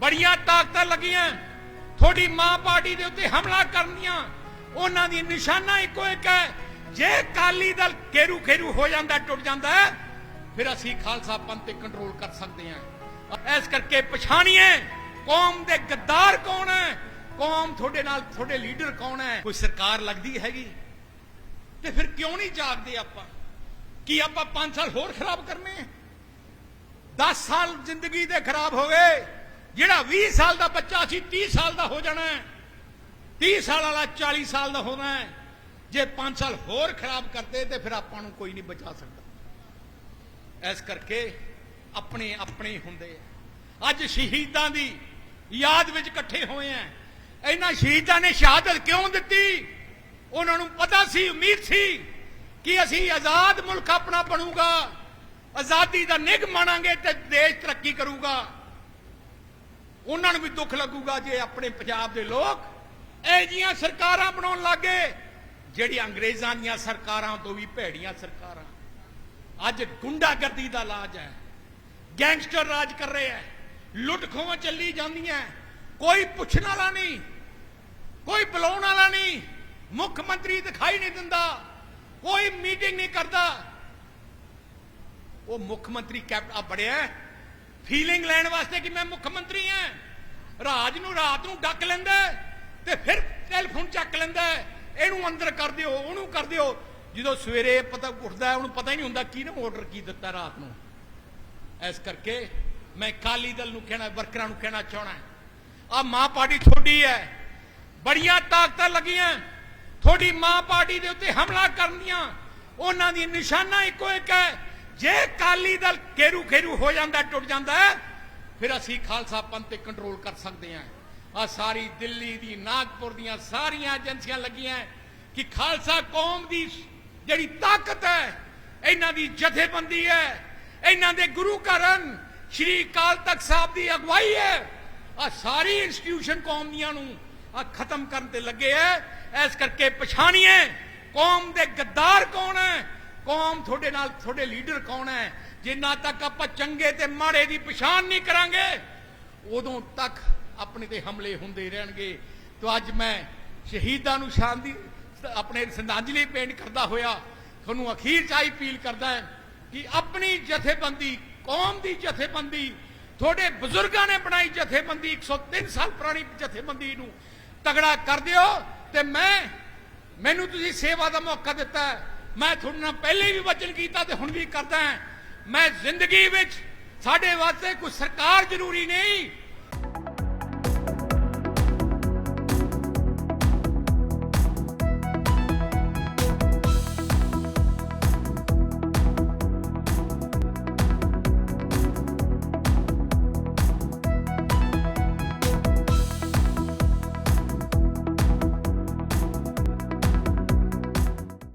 ਬੜੀਆਂ ਤਾਕਤਾਂ ਲੱਗੀਆਂ। ਤੁਹਾਡੀ ਮਾਂ ਪਾਰਟੀ ਦੇ ਉੱਤੇ ਹਮਲਾ ਕਰਨੀਆਂ ਉਹਨਾਂ ਦੀ ਨਿਸ਼ਾਨਾ ਇੱਕੋ ਇੱਕ ਹੈ। ਜੇ ਕਾਲੀ ਦਲ ਕੇਰੂ ਖੇਰੂ ਹੋ ਜਾਂਦਾ, ਟੁੱਟ ਜਾਂਦਾ, ਫਿਰ ਅਸੀਂ ਖਾਲਸਾ ਪੰਥ ਤੇ ਕੰਟਰੋਲ ਕਰ ਸਕਦੇ ਹਾਂ। ਇਸ ਕਰਕੇ ਪਛਾਣੀਏ, ਕੌਮ ਦੇ ਗੱਦਾਰ ਕੌਣ ਹੈ? ਕੌਮ ਤੁਹਾਡੇ ਨਾਲ, ਤੁਹਾਡੇ ਲੀਡਰ ਕੌਣ ਹੈ? ਕੋਈ ਸਰਕਾਰ ਲੱਗਦੀ ਹੈਗੀ? ਤੇ ਫਿਰ ਕਿਉਂ ਨਹੀਂ ਜਾਗਦੇ ਆਪਾਂ? ਕੀ ਆਪਾਂ 5 ਸਾਲ ਹੋਰ ਖਰਾਬ ਕਰਨੇ? ਹੈ 10 ਸਾਲ ਜ਼ਿੰਦਗੀ ਦੇ ਖਰਾਬ ਹੋ ਗਏ। ਜਿਹੜਾ 20 ਸਾਲ ਦਾ ਬੱਚਾ ਸੀ 30 ਸਾਲ ਦਾ ਹੋ ਜਾਣਾ ਹੈ। 30 ਸਾਲ ਵਾਲਾ 40 ਸਾਲ ਦਾ ਹੋਣਾ ਹੈ। ਜੇ 5 ਸਾਲ ਹੋਰ ਖਰਾਬ ਕਰਦੇ ਤੇ ਫਿਰ ਆਪਾਂ ਨੂੰ ਕੋਈ ਨਹੀਂ ਬਚਾ ਸਕਦਾ। ਇਸ ਕਰਕੇ ਆਪਣੇ ਆਪਣੇ ਹੁੰਦੇ ਆ। ਅੱਜ ਸ਼ਹੀਦਾਂ ਦੀ ਯਾਦ ਵਿੱਚ ਇਕੱਠੇ ਹੋਏ ਆ। ਇਹਨਾਂ ਸ਼ਹੀਦਾਂ ਨੇ ਸ਼ਹਾਦਤ ਕਿਉਂ ਦਿੱਤੀ? ਉਹਨਾਂ ਨੂੰ ਪਤਾ ਸੀ, ਉਮੀਦ ਸੀ ਕਿ ਅਸੀਂ ਆਜ਼ਾਦ ਮੁਲਕ ਆਪਣਾ ਬਣੂਗਾ, ਆਜ਼ਾਦੀ ਦਾ ਨਿਗ ਮਾਣਾਂਗੇ ਤੇ ਦੇਸ਼ ਤਰੱਕੀ ਕਰੂਗਾ। ਉਹਨਾਂ ਨੂੰ ਵੀ ਦੁੱਖ ਲੱਗੂਗਾ ਜੇ ਆਪਣੇ ਪੰਜਾਬ ਦੇ ਲੋਕ ਇਹ ਜੀਆਂ ਸਰਕਾਰਾਂ ਬਣਾਉਣ ਲੱਗੇ। ਜਿਹੜੀ ਅੰਗਰੇਜ਼ਾਂ ਦੀਆਂ ਸਰਕਾਰਾਂ ਤੋਂ ਵੀ ਭੈੜੀਆਂ ਸਰਕਾਰਾਂ। ਅੱਜ ਗੁੰਡਾਗਰਦੀ ਦਾ ਲਾਜ ਹੈ। ਗੈਂਗਸਟਰ ਰਾਜ ਕਰ ਰਹੇ ਹੈ। ਲੁੱਟ ਖੋਹਾਂ ਚੱਲੀ ਜਾਂਦੀਆਂ ਕੋਈ ਪੁੱਛਣ ਵਾਲਾ ਨਹੀਂ। ਕੋਈ ਬੁਲਾਉਣ ਵਾਲਾ ਨਹੀਂ। ਮੁੱਖ ਮੰਤਰੀ ਦਿਖਾਈ ਨਹੀਂ ਦਿੰਦਾ। ਕੋਈ ਮੀਟਿੰਗ ਨਹੀਂ ਕਰਦਾ। ਉਹ ਮੁੱਖ ਮੰਤਰੀ ਕੈਪਟਨ ਆ ਬੜਿਆ ਫੀਲਿੰਗ ਲੈਣ ਵਾਸਤੇ ਕਿ ਮੈਂ ਮੁੱਖ ਮੰਤਰੀ ਹਾਂ। ਰਾਜ ਨੂੰ ਰਾਤ ਨੂੰ ਡੱਕ ਲੈਂਦਾ ਤੇ ਫਿਰ ਟੈਲੀਫੋਨ ਚੱਕ ਲੈਂਦਾ ਇਹਨੂੰ ਅੰਦਰ ਕਰ ਦਿਓ, ਉਹਨੂੰ ਕਰ ਦਿਓ। ਜਦੋਂ ਸਵੇਰੇ ਪਤਾ ਉੱਠਦਾ ਉਹਨੂੰ ਪਤਾ ਹੀ ਨਹੀਂ ਹੁੰਦਾ ਕਿਹਨੇ ਆਰਡਰ ਕੀ ਦਿੱਤਾ ਰਾਤ ਨੂੰ। ਇਸ ਕਰਕੇ ਮੈਂ ਕਾਲੀ ਦਲ ਨੂੰ ਕਹਿਣਾ, ਵਰਕਰਾਂ ਨੂੰ ਕਹਿਣਾ ਚਾਹਣਾ ਆ ਮਾਂ ਪਾਰਟੀ ਤੁਹਾਡੀ ਹੈ। ਬੜੀਆਂ ਤਾਕਤਾਂ ਲੱਗੀਆਂ। ਤੁਹਾਡੀ ਮਾਂ ਪਾਰਟੀ ਦੇ ਉੱਤੇ ਹਮਲਾ ਕਰਨ ਦੀਆਂ। ਉਹਨਾਂ ਦੀ ਨਿਸ਼ਾਨਾ ਇੱਕੋ ਇੱਕ ਹੈ। ਜੇ ਕਾਲੀ ਦਲ ਕੇਰੂ ਖੇਰੂ ਹੋ ਜਾਂਦਾ, ਟੁੱਟ ਜਾਂਦਾ, ਫਿਰ ਅਸੀਂ ਖਾਲਸਾ ਪੰਥ ਤੇ ਕੰਟਰੋਲ ਕਰ ਸਕਦੇ ਹਾਂ। ਆ ਸਾਰੀ ਦਿੱਲੀ ਦੀ, ਨਾਗਪੁਰ ਦੀਆਂ ਸਾਰੀਆਂ ਏਜੰਸੀਆਂ ਲੱਗੀਆਂ ਕਿ ਖਾਲਸਾ ਕੌਮ ਦੀ ਜਿਹੜੀ ਤਾਕਤ ਹੈ, ਇਹਨਾਂ ਦੀ ਜਥੇਬੰਦੀ ਹੈ, ਇਹਨਾਂ ਦੇ ਗੁਰੂ ਘਰਨ ਸ਼੍ਰੀ ਅਕਾਲ ਤਖਤ ਸਾਹਿਬ ਦੀ ਅਗਵਾਈ ਹੈ। ਆ ਸਾਰੀ ਇੰਸਟੀਟਿਊਸ਼ਨ ਕੌਮ ਦੀਆਂ ਨੂੰ ਆ ਖਤਮ ਕਰਨ ਤੇ ਲੱਗੇ ਐ ਇਸ ਕਰਕੇ ਪਛਾਣੀਏ, ਕੌਮ ਦੇ ਗੱਦਾਰ ਕੌਣ ਹੈ? ਕੌਮ ਤੁਹਾਡੇ ਨਾਲ, ਤੁਹਾਡੇ ਲੀਡਰ ਕੌਣ ਹੈ? ਜਿੰਨਾ ਤੱਕ ਆਪਾਂ ਚੰਗੇ ਤੇ ਮਾੜੇ ਦੀ ਪਛਾਣ ਨਹੀਂ ਕਰਾਂਗੇ, ਉਦੋਂ ਤੱਕ ਆਪਣੇ ਤੇ ਹਮਲੇ ਹੁੰਦੇ ਰਹਿਣਗੇ। ਤਾਂ ਅੱਜ ਮੈਂ ਸ਼ਹੀਦਾਂ ਨੂੰ ਸ਼ਾਂਤੀ, ਆਪਣੇ ਸ਼ਰਧਾਂਜਲੀ ਪੇਂਟ ਕਰਦਾ ਹੋਇਆ, ਤੁਹਾਨੂੰ ਅਖੀਰ ਚ ਅਪੀਲ ਕਰਦਾ ਹੈ ਕਿ ਆਪਣੀ ਜਥੇਬੰਦੀ, ਕੌਮ ਦੀ ਜਥੇਬੰਦੀ, ਤੁਹਾਡੇ ਬਜ਼ੁਰਗਾਂ ਨੇ ਬਣਾਈ ਜਥੇਬੰਦੀ 103 ਸਾਲ ਪੁਰਾਣੀ ਜਥੇਬੰਦੀ ਨੂੰ ਤਗੜਾ ਕਰ ਦਿਓ। ਤੇ ਮੈਂ, ਮੈਨੂੰ ਤੁਸੀਂ ਸੇਵਾ ਦਾ ਮੌਕਾ ਦਿੱਤਾ ਮੈਂ ਤੁਹਾਡੇ ਨਾਲ ਪਹਿਲੇ ਵੀ ਵਚਨ ਕੀਤਾ ਤੇ ਹੁਣ ਵੀ ਕਰਦਾ ਮੈਂ ਜ਼ਿੰਦਗੀ ਵਿੱਚ ਸਾਡੇ ਵਾਸਤੇ ਕੋਈ ਸਰਕਾਰ ਜ਼ਰੂਰੀ ਨਹੀਂ।